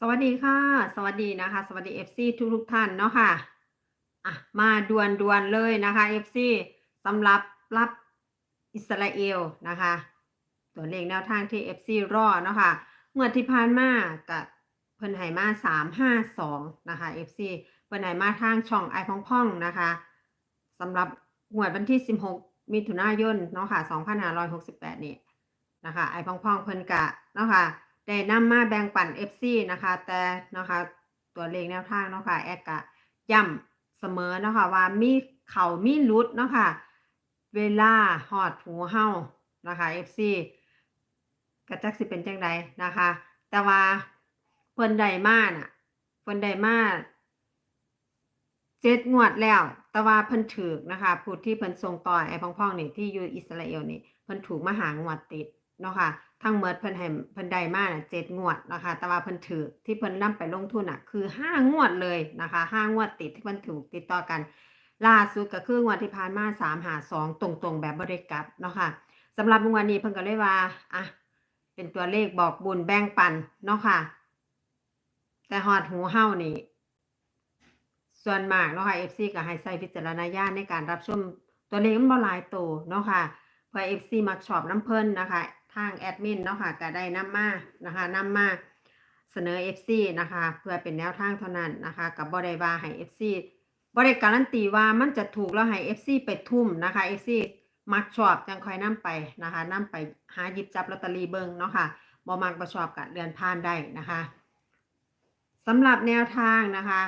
สวัสดีค่ะ สวัสดีนะคะ สวัสดี FC ทุกทุกท่านเนาะค่ะอะ มาด่วนดวนๆเลยนะคะ FC สำหรับรับอิสราเอลนะคะ ตัวเลขแนวทางที่ FC รอเนาะค่ะงวดที่ผ่านมากับเพิ่นไหมา352นะคะ FC เพิ่นไหมาทางช่องไอพ่องพ่องนะคะสำหรับงวดวันที่ 16 มิถุนายนเนาะค่ะ 2568 นี่นะคะไอพ่องพ่องเพิ่นกะเนาะค่ะ ได้นำมาแบ่งปัน FC นะคะ แต่นะคะตัวเลขแนวทางเนาะค่ะแอดกะย้ำเสมอเนาะค่ะว่ามีเขามีลุดเนาะค่ะเวลาฮอดหูเฮานะคะ FC กระจักสิเป็นจังใดนะคะ แต่ว่าเพิ่นได้มาน่ะเพิ่นได้มาเจ็ดงวดแล้ว แต่ว่าเพิ่นถูกนะคะผู้ที่เพิ่นส่งต่อไอ้พ่องๆนี่ที่อยู่อิสราเอลนี่เพิ่นถูกมาหางวดติด เนาะค่ะทั้งหมดเพิ่นให้เพิ่นได้มาน่ะเจ็ดงวดนะคะแต่ว่าเพิ่นถูกที่เพิ่นนำไปลงทุนน่ะคือห้างวดเลยนะคะห้างวดติดที่เพิ่นถูกติดต่อกัน ล่าสุดก็คืองวดที่ผ่านมา3 5 2ตรงๆ แบบบ่ได้กลับเนาะค่ะสำหรับงวดนี้เพิ่นก็เลยว่าอะเป็นตัวเลขบอกบุญแบ่งปันเนาะค่ะ แต่ฮอดหูเฮานี่ส่วนมากเนาะค่ะ FC ก็ให้ใช้วิจารณาญาณในการรับชมตัวเลขมันบ่หลายโตเนาะค่ะเพื่อ FC มักชอบน้ำเพิ่นนะคะ ทางแอดมินเนาะค่ะก็ได้นำมานะคะนำมาเสนอ FC นะคะ เพื่อเป็นแนวทางเท่านั้นนะคะกับบ่ได้ว่าให้ FC บ่ได้การันตีว่ามันจะถูกแล้วให้ FC ไปทุ่มนะคะ FC มักชอบจังค่อยนำไปนะคะนำไปหาหยิบจับลอตเตอรี่เบิ่งเนาะค่ะบ่มักบ่ชอบก็เลื่อนผ่านได้นะคะสำหรับแนวทางนะคะ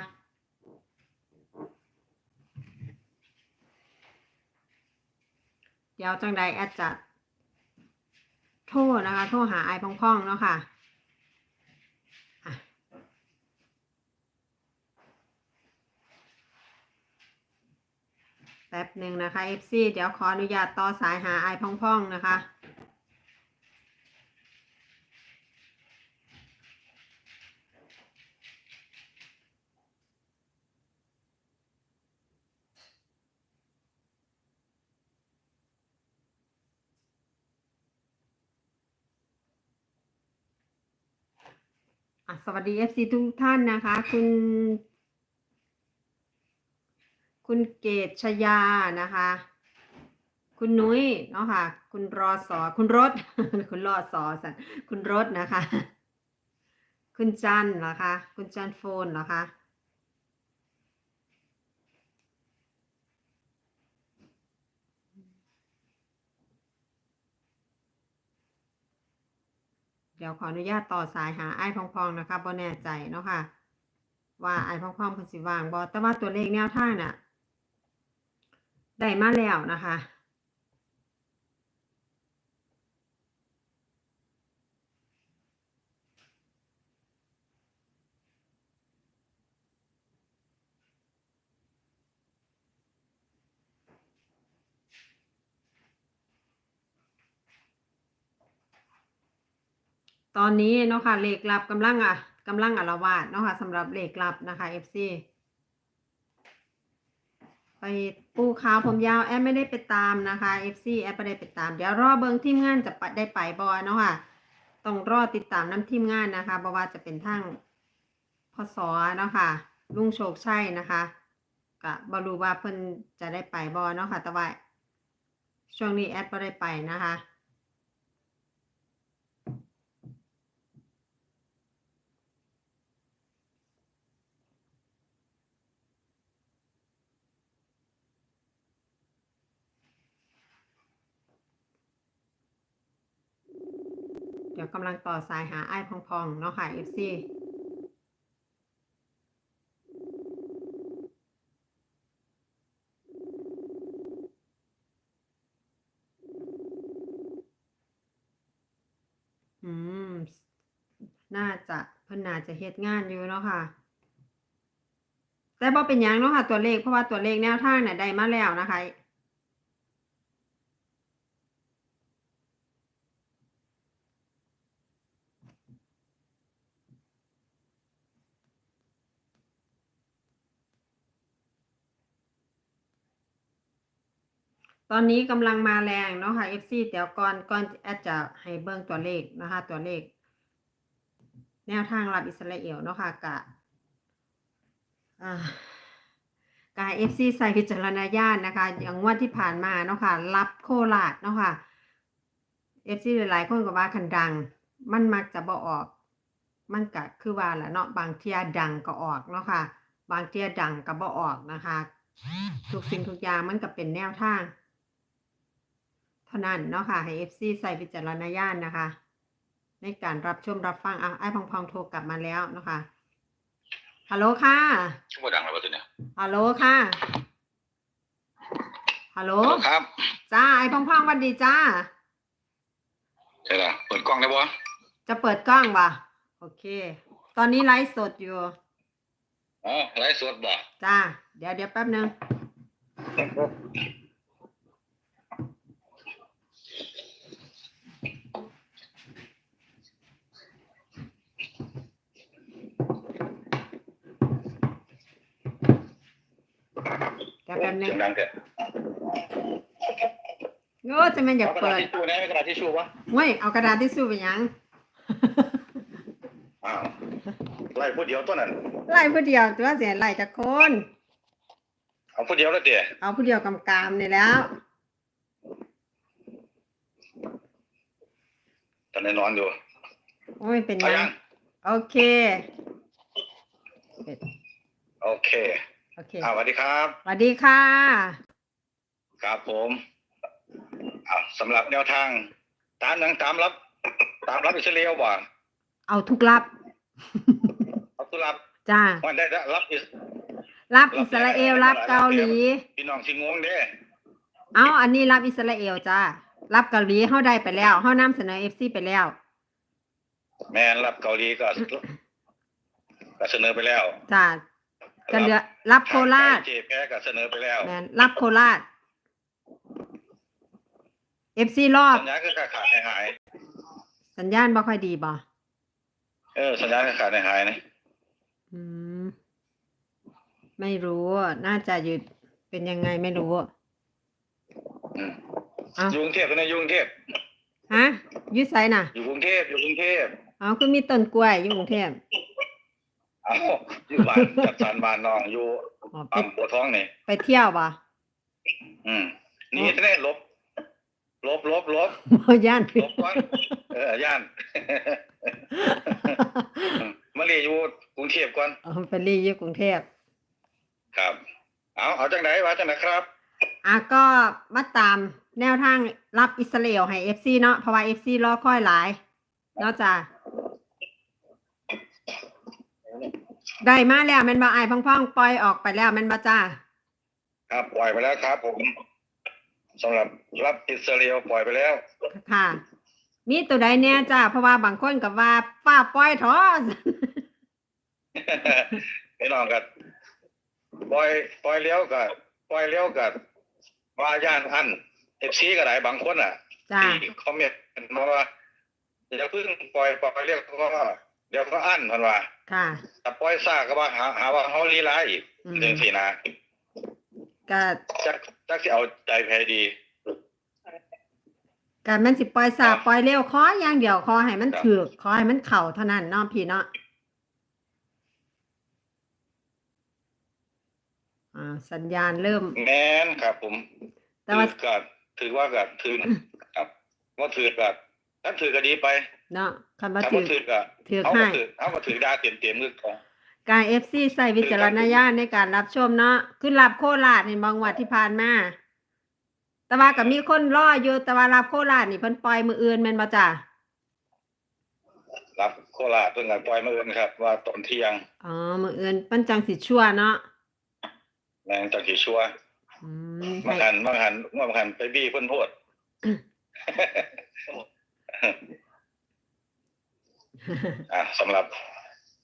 เดี๋ยวจังใดแอดจะ โทรนะคะ โทรหาไอ้พ่องๆเนาะค่ะอะแป๊บหนึ่งนะคะ FC เดี๋ยวขออนุญาตต่อสายหาไอ้พ่องๆนะคะ สวัสดี FC ทุกท่านนะคะ คุณ คุณเกตชยานะคะ คุณนุ้ยเนาะค่ะ คุณรอสอคุณรถ คุณรอสอสันคุณรถนะคะ คุณจันเหรอคะ คุณจันโฟนเหรอคะ เดี๋ยวขออนุญาตต่อสายหาไอ้พองๆนะคะบ่แน่ใจเนาะค่ะ ว่าไอ้พองๆเพิ่นสิว่างบ่แต่ว่าตัวเลขแนวทางน่ะได้มาแล้วนะคะ ตอนนี้เนาะค่ะเลขลับกำลังอะกำลังอาละวาดเนาะค่ะสำหรับเลขลับนะคะ FC ไปปูขาวผมยาวแอดไม่ได้ไปตามนะคะ FC แอดไม่ได้ไปตาม เดี๋ยวรอเบิงทีมงานจะไปได้ไปบอเนาะค่ะต้องรอติดตามน้ำทีมงานนะคะเพราะว่าจะเป็นทั้งพศเนาะค่ะลุงโชคชัยนะคะกะบรูว่าเพิ่นจะได้ไปบอเนาะค่ะแต่ว่าช่วงนี้แอดไม่ได้ไปนะคะ เดี๋ยวกำลังต่อสายหาไอ้พองๆเนาะค่ะ FC อืม น่าจะเพิ่นน่าจะเฮ็ดงานอยู่เนาะค่ะ แต่บ่เป็นหยังเนาะค่ะ ตัวเลขเพราะว่าตัวเลขแนวทางน่ะได้มาแล้วนะคะ ตอนนี้กำลังมาแรงเนาะค่ะ FC เดี๋ยวก่อนก่อนแอดจะให้เบิ่งตัวเลขนะคะตัวเลข แนวทางรับอิสราเอลเนาะค่ะกะอ่ากาเอฟซีใส่พิจารณญาณนะคะ อย่างงวดที่ผ่านมาเนาะค่ะ รับโคราชเนาะค่ะเอฟซีหลายๆคนก็ว่าคันดัง มันมักจะบ่ออก มันก็คือว่าแหละเนาะบางเทียดังก็ออกเนาะค่ะ บางเทียดังก็บ่ออกนะคะ ทุกสิ่งทุกอย่างมันก็เป็นแนวทาง เท่านั้นเนาะค่ะให้ FC ใส่วิจารณญาณนะคะ ในการรับชมรับฟังอะไอ้พองพองโทรกลับมาแล้วเนาะคะฮัลโหลค่ะชั่วโมงดังแล้ววะตัวเนี้ยฮัลโหลค่ะฮัลโหลฮัลโหลครับจ้าไอ้พองพองหวันดีจ้าใช่ละเปิดกล้องได้ปะจะเปิดกล้องป่ะโอเค ตอนนี้ไลฟ์สดอยู่อ๋อไลฟ์สดบ่จ้าเดี๋ยวเดี๋ยวแป๊บนึง เดี๋ยวแป๊บนึงเสียงดังเถอะโอ้จะแม่นอยากเอากระเปิดาษดทิชชู่นะไม่กระดาษทิชชู่วะเว้ยเอากระดาษทิชชู่ไปหยังอ้าวไล่ผู้เดียวตัวนั้นไล่ผู้เดียวตัวเสียไล่จากคน เอาผู้เดียวแล้วเดี๋ยเอาผู้เดียวกำกามนี่แล้ว ตอนนี้นอนอยู่ โอ้ยเป็นเอายัยังงโอเค โอเค โอเคอ่าสวัสดีครับสวัสดีค่ะ ครับผมอ่าสำหรับแนวทาง ตามหนังตามรับ ตามรับอิสราเอลบ่เอาทุกรับ เอาตุรับ จ้าวันได้รับอิสรับอิสราเอลรับเกาหลี พี่น้องที่งงเด้เอาอันนี้รับอิสราเอลจ้ารับเกาหลีเฮาได้ไปแล้วเฮานำเสนอ FC ไปแล้ว แม่นรับเกาหลีก็ก็เสนอไปแล้วจ้า ก็เหลือรับโคราชเจแพ้ก็เสนอไปแล้วแมนรับโคราช FC รอบ สัญญาณคือขาดขาดหายหายสัญญาณบ่ค่อยดีบ่เออสัญญาณคือขาดหายหายนะอืมไม่รู้ น่าจะหยุดเป็นยังไงไม่รู้อืมเอาอยู่กรุงเทพเป็นไงอยู่กรุงเทพฮะอยุไสน่ะ อยู่กรุงเทพอยู่กรุงเทพเอาคือมีต้นกล้วยอยู่กรุงเทพเอาอยู่บ้านจัดสรรบ้านน้องอยู่อ๋อไปปั๊มปวดท้องนี่ไปเที่ยวบ่ อืมนี่แน่ลบ ลบลบลบบ่ย่านลบก่อนเออย่านมาเรียนอยู่กรุงเทพก่อนเอาไปรีอยู่กรุงเทพครับ เอาเอาจังไหนวะจังไหนครับ อะก็มาตามแนวทางรับอิสราเอลให้ FC เนาะเพราะว่า FC รอคอยหลายเนาะจ้ะ ได้มาแล้วแม่นบ่อายพ่องๆปล่อยออกไปแล้วแม่นบ่จ้าครับปล่อยไปแล้วครับ ผมสำหรับรับอิสราเอลปล่อยไปแล้ว ค่ะมีตัวใดแน่จ้าเพราะว่าบางคนก็ว่าฟ้าปล่อยทอพี่น้องกันปล่อยปล่อยเลี้ยวกับปล่อยเลี้ยวกับว่าย่านอันเอฟซีก็ได้บางคนอะจ้าที่คอมเมนต์มาว่าอย่าเพิ่งปล่อยปล่อยเลี้ยวก็ เดี๋ยวก็อั้นพันว่าค่ะถ้าปล่อยซากก็ว่าหาหาว่าเขาลีลาอีกอืมเรื่องสีนะก็จักจักสิเอาใจแพ้ดีก็แมันสิปล่อยสาปล่อยเร็วขออย่างเดียวขอให้มันครับถือขอให้มันเข่าเท่านั้นเนาะพี่เนาะอ่า สัญญาณเริ่มแม่นครับ ผมแต่ว่าถือกับถือว่ากับถือครับว่าถือกับถ้าถือก็ดีไป เนาะคำว่าถ้าถืบ่อถือก็ถือเขาให้ก็ถือเขาก็ถือดาเต็มเต็มๆมือของการเอฟซีใส่วิจารณญาณในการรับชมเนาะคือรับโคราชนี่บางวัดที่ผ่านมาแต่ว่าก็มีคนรออยู่แต่ว่ารับโคราชนี่เพิ่นปล่อยมืออื่นแม่นบ่จ้ะรับโคราชเพิ่งกันปล่อยมาเอินครับ ว่าตอนเที่ยงอ๋อมืออื่นมันจังสิชั่วเนาะแมงจังสีชัวอืมบางให้หันบางหันบางหันไปบี้เพิ่นโพด อะสำหรับ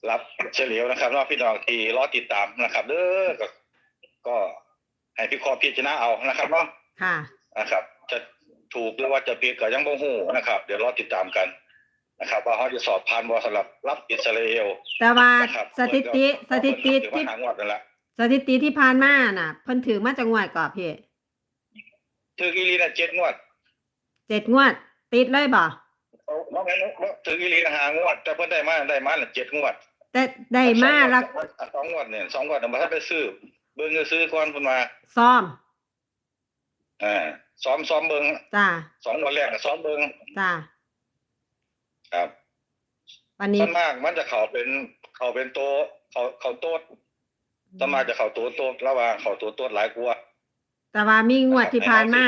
รับเฉลียวนะครับเนอกพี่น้องที่รอติดตามนะครับเด้อก็ก็ให้พี่คอพิจารณาเอานะครับเนาะค่ะ นะครับ จะถูกหรือว่าจะผิดก็ยังบ่ฮู้นะครับ เดี๋ยวรอติดตามกันนะครับ ว่าเขาจะสอบผ่านบ่สำหรับรับอิสราเอลแต่ว่านะครับสถิติสถิติถือที่ว่าหางวดนั่นแหละสถิติที่ผ่านมาน่ะ เพิ่นถือมาจากงวดก่อนพี่ถืออีหลีน่ะเจ็ดงวด เจ็ดงวด ติดเลยบ่ เอาน้องแม่นบ่ถืออีหลีนะหางวด แต่เพิ่นได้มาได้มาละเจ็ดงวด แต่ได้มาแล้วสองงวดเนี่ยสองงวดน่ะบ่ทันได้ซื้อเบิ่งซื้อก่อนเพิ่นว่าซ้อมอ่าซ้อมซ้อมเบิ่งจ้าสองงวดแรกก็ซ้อมเบิ่งจ้าครับวันนี้ส่วนมากมันจะเข้าเป็นเข้าเป็นโตะเข้าเข้าโต๊ดส่วนมากจะเข้าตัวโต๊ดแล้วว่าเข้าตัวโต๊ดหลายกว่าแต่ว่ามีงวดที่ผ่านมา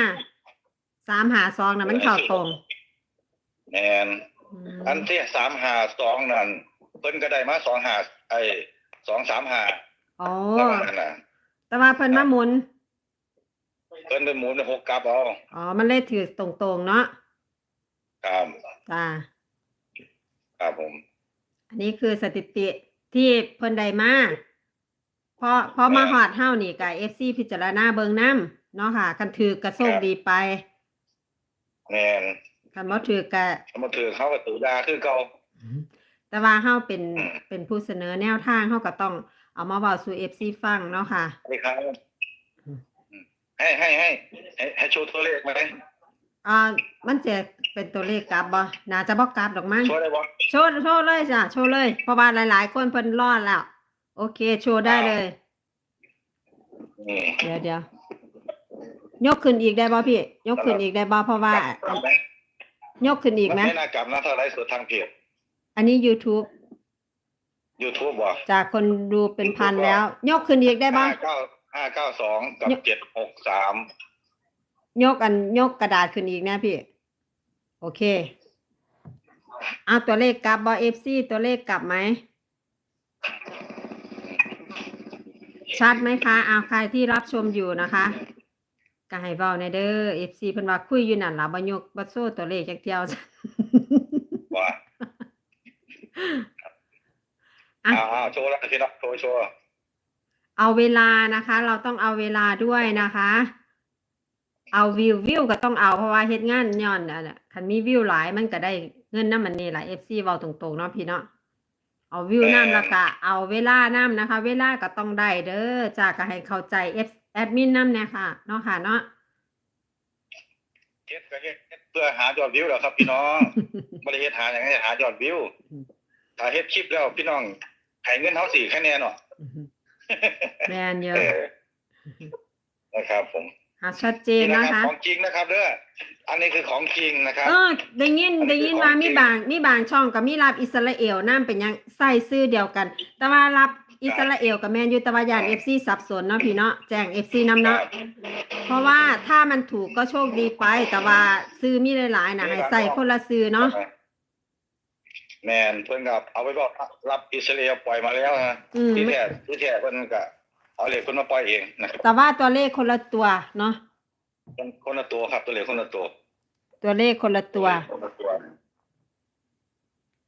สามหาซองนะมันเข้าตรง แม่นอันที่สามหาสองนั่นเพิ่นก็ได้มาสองหาไอ้สองสามหาโอ้ประมาณนั้นน่ะแต่ว่าเพิ่นมาหมุน เพิ่นเป็นหมุนเป็นหกกลับเอาอ๋อ มันเลยถือตรงๆเนาะครับจ้าครับผม อันนี้คือสถิติที่เพิ่นได้มาพอพอมาฮอดเฮานี่กับ FC พิจารณาเบิ่งนํเนาะค่ะคันถือกระโชคดีไปแม่น คันบ่ถือกะเอามาถือเขาก็ตือยาคือเก่า แต่ว่าเฮาเป็นอืม เป็นผู้เสนอแนวทางเฮาก็ต้องเอามาเว้าสู่ FC ฟังเนาะค่ะ นี่ครับให้ให้ให้ให้ให้โชว์ตัวเลขไหมอ่ามันจะเป็นตัวเลขกลับบ่น่าจะบ่กลับดอกมั้ง โชว์ได้บ่โชว์โชว์เลยจ้ะโชว์เลยเพราะว่าหลาย ๆ คนเพิ่นรอดแล้ว โอเค โชว์ได้เลย นี่เดี๋ยวเดี๋ยวยกขึ้นอีกได้บ่พี่ ยกขึ้นอีกได้บ่เพราะว่า กลับไหม ยกขึ้นอีกมันไหมไม่น่ากลับนะถ้าไลฟ์สดทางเพจ อันนี้ YouTube YouTube บ่จากคนดูเป็นพันแล้ว ยกขึ้นอีกได้บ่ห้าเก้าห้าเก้าสองกับเจ็ดหกสามยกอันยกกระดาษขึ้นอีกนะพี่ โอเคเอาตัวเลขกลับบ่ FC ตัวเลขกลับไหม ชัดไหมคะเอาใครที่รับชมอยู่นะคะ ก็ให้เว้าในอยเด้อ FC เพิ่นว่าคุยอยู่นั่นล่ะบ่ยกบ่โซ่ตัวเลขจักเที่ยวว่าอะอ้าวอ้าวโชว์แล้วพี่น้องโชว์โชว์เอาเวลานะคะ เราต้องเอาเวลาด้วยนะคะ เอาวิววิวก็ต้องเอาเพราะว่าเฮ็ดงานย้อนอันน่ะคันมีวิวหลายมันก็ได้เงินน้ำมันนี่แหละ FC เว้าตรงๆเนาะพี่เนาะเอาวิวน้ำแล้วก็เอาเวลาน้ำนะคะ เวลาก็ต้องได้เด้อจ้าก็ให้เข้าใจ F แอดมินน้ำเนี่ยค่ะเนาะค่ะเนาะเฮ็ดก็เฮ็ดเพื่อหายอดวิวแล้วครับ พี่น้องบริเฮ็ดหาอย่างไรหายอดวิวอืมถ้าเฮ็ดคลิปแล้วพี่น้องให้เงินเฮาสี่คะแนนเนาะแมนเยเออะอนะครับ ผมอะชัดเจนนี่นะครัคะบของจริงนะครับเด้ออันนี้คือของจริงนะครับเออได้ยินอันนี้ได้ยินคือว่าของจริมีงบางมีบางช่องก็มีรับอิสราเอลน้ำเป็นหยังใส่ซื้อเดียวกัน แต่ว่ารับ อิสราเอลกับแมนยูแต่ว่าย่าน FC สับสนเนาะพี่เนาะแจ้ง FC นำเนาะเพราะว่าถ้ามันถูกก็โชคดีไป แต่ว่าซื้อมีหลายๆนะให้ใส่คนละซื้อเนาะแมนเพิ่นกับเอาไว้บอกรับอิสราเอลปล่อยมาแล้วนะอืมที่แท้ที่แท้เพิ่นก็เอาเหล็กเพิ่นมาปล่อยเองนะครับแต่ว่าตัวเลขคนละตัวเนาะคนคนละตัวครับตัวเหล็กคนละตัวตัวเลขคนละตัว คนละตัว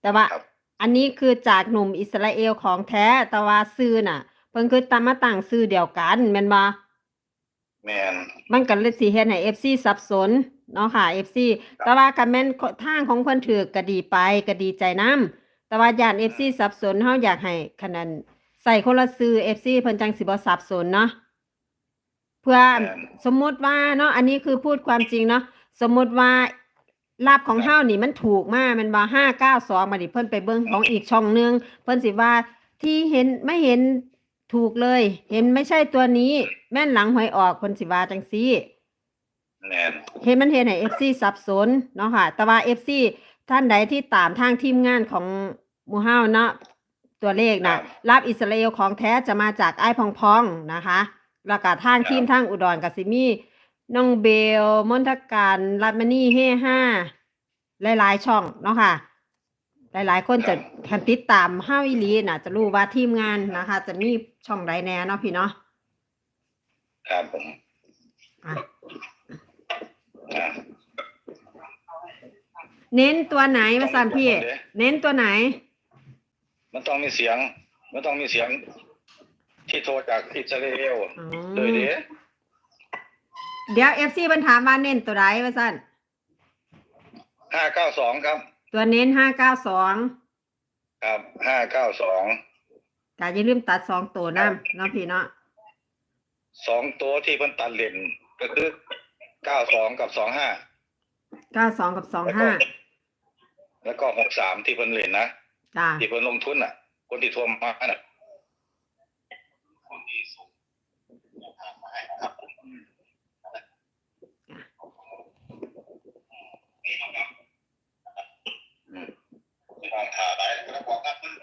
แต่ว่าครับ อันนี้คือจากหนุ่มอิสราเอลของแท้แต่ว่าซื้อน่ะ เพิ่นคือตามมาตั้งซื้อเดียวกันแม่นบ่แมนมันก็เลยสิเฮ็ดให้ FC สับสนเนาะค่ะ FC แต่ว่าคันแม่นทางของเพิ่นถือก็ดีไปก็ดีใจนํแต่ว่าย่าน FC สับสนเฮาอยากให้คะแนนใส่คนละซื้อ FC เพิ่นจังสิบ่สับสนเนาะเพื่อสมมุติว่าเนาะอันนี้คือพูดความจริงเนาะสมมุติว่า ลาบของเฮานี่มันถูกมากมันบ่592มาดิเพิ่นไปเบิ่งของอีกช่องหนึงเพิ่นสิว่าที่เห็นไม่เห็นถูกเลย เห็นไม่ใช่ตัวนี้ แม่นหลังหวยออกเพิ่นสิว่าจังซี่แมนเห็นมันเห็นให้ FC สับสนเนาะค่ะ แต่ว่า FC ท่านใดที่ตามทางทีมงานของหมูเฮาเนาะตัวเลขนะรับอิสราเอลของแท้จะมาจากไอ้ายพองพองนะคะ แล้วก็ทางทีมทางอุดรกับซิมี น้องเบลมนทการรัตมณีเฮห้าหลาย ๆ ช่องเนาะค่ะ หลาย ๆ คนจะคันติดตามเฮาอีหลีน่ะจะรู้ว่าทีมงานนะคะ จะมีช่องใดแน่เนาะพี่เนาะครับผมอะอ่าเน้นตัวไหนมาสันพี่ เน้นตัวไหน มันต้องมีเสียง มันต้องมีเสียง ที่โทรจากอิสราเอลอ๋อเลยเด้ เดี๋ยวเอฟซีมันถามว่าเน้นตัวไหนมาสั้นห้าเก้าสองครับ ตัวเน้นห้าเก้าสองครับห้าเก้าสองแต่อย่าลืมตัดสองตัวน้ำเนาะพี่เนาะสองตัวที่เพิ่นตัดเล่นก็คือเก้าสองกับสองห้าเก้าสองกับสองห้าแล้วก็หกสามที่เพิ่นเล่นนะจ้าที่เพิ่นลงทุนอะ คนที่โทรมาน่ะคนที่ส่งแนวทางมาให้นะครับอืมที่บ้านขาได้แล้วบอกว่าเพิ่น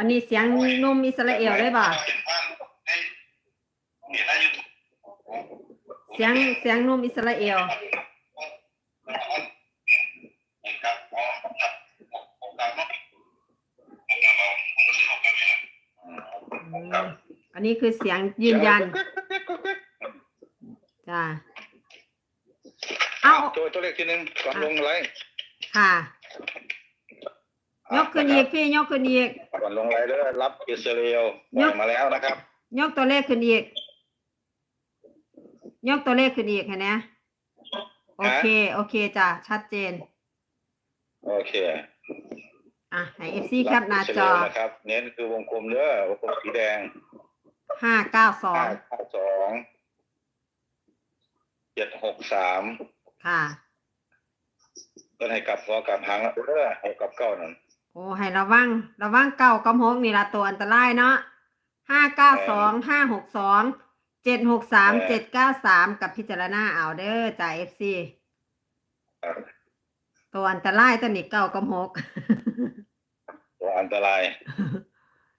อ๋ออันนี้เสียงหนุ่มอิสราเอลเลยบ่เห็นบ้านในเห็นใน YouTube เสียงเสียงหนุ่มอิสราเอลครับอ๋อครับผมตามมาอืมอันนี้คือเสียงยืนยันจ้าเอาตัวตัวเลขที่หนึ่งก่อนลงอะไรค่ะ ยกขึ้นอีกพี่ยกขึ้นอีก ก่อนลงอะไรเด้อรับอิสราเอลปล่อยมาแล้วนะครับ ยกตัวเลขขึ้นอีก ยกตัวเลขขึ้นอีกเห็นไหมโอเค โอเคจ้ะชัดเจน โอเค อะให้เอฟซีแคปหน้าจอรับอิสรเอลนะครับ เน้นคือวงกลมเด้อวงกลมสีแดงห้าเก้าสองห้าเก้าสองเจ็ดหกสามค่ะก็ให้กลับหัวกลับหางแล้วเด้อให้กลับเก้านั่น โอ้ให้ระวัง ระวังเก้ากับหกนี่ละตัวอันตรายเนาะห้าเก้าสองห้าหกสองเจ็ดหกสามเจ็ดเก้าสามกับพิจารณาเอาเด้อจ่ายเอฟซีครับตัวอันตรายตัวนี้เก้ากับหกตัวอันตราย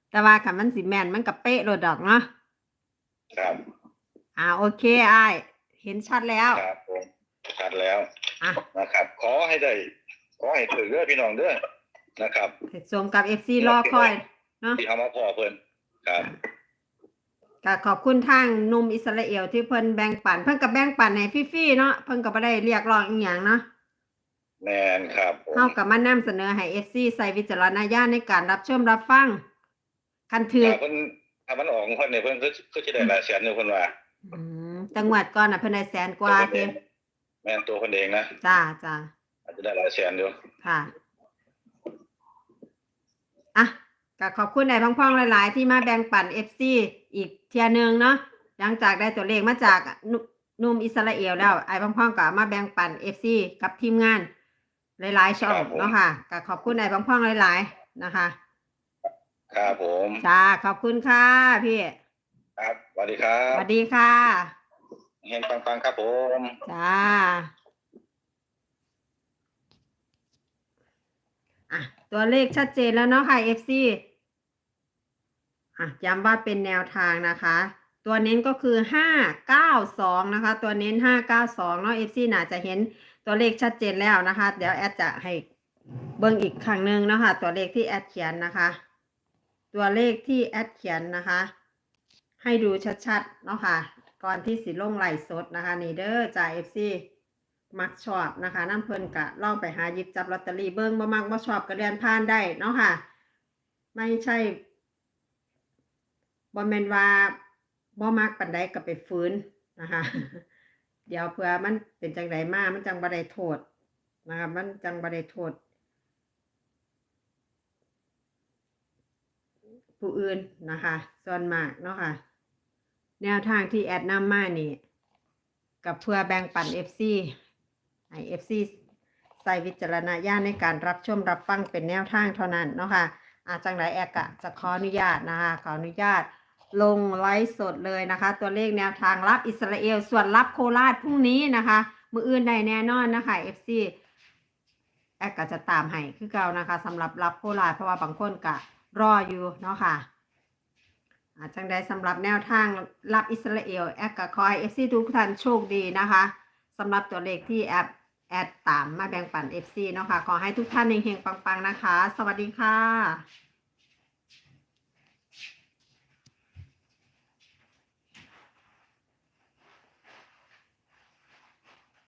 แต่ว่าคันมันสิแม่นมันกับเป๊ะโลดดอกเนาะครับอ่าโอเคอ้ายเห็นชัดแล้วครับผมชัดแล้วอะนะครับ ขอให้ได้ ขอให้ถือเด้อพี่น้องเด้อ นะครับสมกับเอฟซีรอคอยเนาะที่เอามาพอเพิ่นครับก็ขอบคุณทางหนุ่มอิสราเอลที่เพิ่นแบ่งปัน เพิ่นกับแบ่งปันให้ฟรีๆเนาะเพิ่นก็บ่ได้เรียกร้องอีหยังเนาะแมนครับผมเฮาก็มานำเสนอให้ FC ใส่วิจารณญาณในการรับชมรับฟังคันถือถ้าเพิ่นถ้ามันออกของเพิ่นเนี่ยเพิ่นคือคือสิได้หลายแสนอยู่เพิ่นว่าอืมจังหวัดก่อนน่ะเพิ่นได้แสนกว่าติแม่นตัวเพิ่นเองนะจ้าจ้าอาจจะได้หลายแสนอยู่ค่ะ อะก็ขอบคุณนายพังๆหลาย ๆ ที่มาแบ่งปัน FC อีกเทียหนึงเนาะหลังจากได้ตัวเลขมาจากหนุหนุ่มอิสราเอลแล้วไอ้พังๆก็มาแบ่งปัน FC กับทีมงาน หลาย ๆช่องเนาะค่ะก็ขอบคุณนายพังๆหลาย ๆ นะคะครับผมจ้าขอบคุณค่ะพี่ครับสวัสดีครัสบวัสดีค่ะเฮงปังๆครับผมจ้า อะ ตัวเลขชัดเจนแล้วเนาะค่ะ FC อะย้ำว่าเป็นแนวทางนะคะ ตัวเน้นก็คือ 592 นะคะ ตัวเน้น 592 เนาะ FC น่าจะเห็นตัวเลขชัดเจนแล้วนะคะ เดี๋ยวแอดจะให้เบิ่งอีกครั้งหนึ่งเนาะคะ ตัวเลขที่แอดเขียนนะคะ ตัวเลขที่แอดเขียนนะคะ ให้ดูชัดๆเนาะค่ะ ก่อนที่สิลงไหลสดนะคะนี่เด้อจ่าย FC มักชอบนะคะน้ำเพลินกะล่องไปหาหยิบจับลอตเตอรี่เบิ้งบ่มักบ่ชอบก็เรียนผ่านได้เนาะค่ะ ไม่ใช่บ่แม่นว่าบ่มักปานใดก็ไปฟื้นนะคะ เดี๋ยวเผื่อมันเป็นจังไดมามันจังบ่ได้โทษนะคะมันจังบ่ได้โทษ ผู้อื่นนะคะส่วนมากเนาะค่ะ แนวทางที่แอดนำมานี่กับเพื่อแบ่งปัน FC ให้ FC ใส่วิจารณญาณในการรับชมรับฟังเป็นแนวทางเท่านั้นเนาะค่ะอาจังไรแอกะจะขออนุญาตนะคะขออนุญาตลงไลฟ์สดเลยนะคะ ตัวเลขแนวทางรับอิสราเอล ส่วนรับโคราชพรุ่งนี้นะคะ มืออื่นใดแน่นอนนะคะ FC แอกก็จะตามให้คือเก่านะคะสำหรับรับโคราชเพราะว่าบางคนก็รออยู่เนาะค่ะอาจังได้สำหรับแนวทางรับอิสราเอลแอดก็ขอให้ FC ทุกท่านโชคดีนะคะสำหรับตัวเลขที่แอด แอดตามมาแบ่งปัน FC เนาะค่ะขอให้ทุกท่านเฮงๆปังๆนะคะ สวัสดีค่ะ